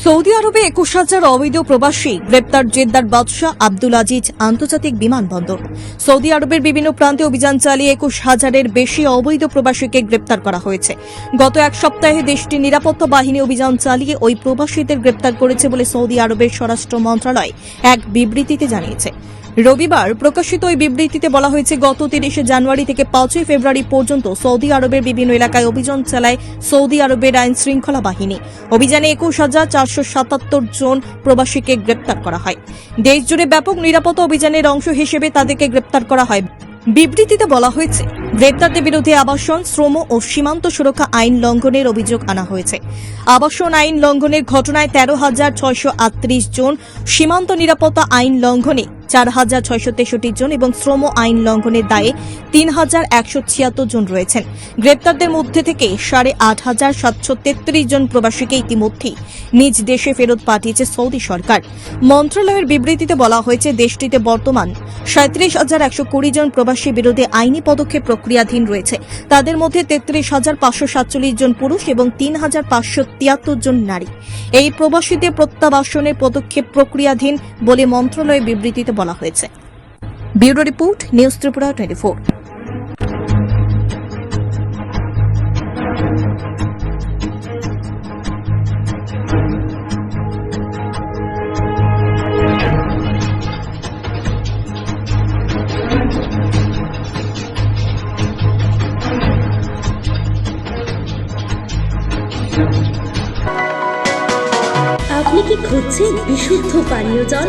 Saudi আরবে একুশ হাজার অবৈধ প্রবাসী গ্রেপ্তার জেদ্দার বাদশাহ আব্দুল আজিজ আন্তর্জাতিক বিমানবন্দর। সৌদি আরবের বিভিন্ন প্রান্তে অভিযান চালিয়ে একুশ হাজারের বেশি অবৈধ প্রবাসীকে গ্রেপ্তার করা হয়েছে। গত এক সপ্তাহে দেশটির নিরাপত্তা বাহিনী অভিযান চালিয়ে ওই প্রবাসীদের গ্রেপ্তার করেছে বলে সৌদি আরবের স্বরাষ্ট্র মন্ত্রণালয় এক বিবৃতিতে জানিয়েছে। রবিবার প্রকাশিত ওই বিবৃতিতে বলা হয়েছে, গত তিরিশে জানুয়ারি থেকে পাঁচই ফেব্রুয়ারি পর্যন্ত সৌদি আরবের বিভিন্ন এলাকায় অভিযান চালায় সৌদি আরবের আইন শৃঙ্খলা বাহিনী। অভিযানে একুশ হাজার চারশো সাতাত্তর জন প্রবাসীকে গ্রেপ্তার করা হয়। দেশজুড়ে ব্যাপক নিরাপত্তা অভিযানের অংশ হিসেবে তাদেরকে গ্রেপ্তার করা হয়। বিবৃতিতে বলা হয়েছে, গ্রেপ্তারদের বিরুদ্ধে আবাসন, শ্রম ও সীমান্ত সুরক্ষা আইন লঙ্ঘনের অভিযোগ আনা হয়েছে। আবাসন আইন লঙ্ঘনের ঘটনায় তেরো হাজার ছয়শো জন সীমান্ত নিরাপত্তা আইন লঙ্ঘনে চার হাজার ছয়শো তেষট্টি জন এবং শ্রম আইন লঙ্ঘনের দায়ে তিন হাজার একশো ছিয়াত্তর জন রয়েছেন। গ্রেপ্তারদের মধ্যে থেকে সাড়ে আট হাজার সাতশো তেত্রিশ জন প্রবাসীকে ইতিমধ্যেই নিজ দেশে ফেরত পাঠিয়েছে সৌদি সরকার। মন্ত্রণালয়ের বিবৃতিতে বলা হয়েছে, দেশটিতে বর্তমান সাঁত্রিশ হাজার একশো কুড়ি জন প্রবাসী বিরুদ্ধে আইনি পদক্ষেপ প্রক্রিয়াধীন রয়েছে। তাদের মধ্যে তেত্রিশ হাজার পাঁচশো সাতচল্লিশ জন পুরুষ এবং তিন হাজার পাঁচশো তিয়াত্তর জন নারী। এই প্রবাসীদের প্রত্যাবাসনের পদক্ষেপ প্রক্রিয়াধীন বলে মন্ত্রণালয়ের বিবৃতিতে বলা হয়েছে। ব্যুরো রিপোর্ট নিউজ ত্রিপুরা আপনি কি খুঁজছেন বিশুদ্ধ পানীয় জল?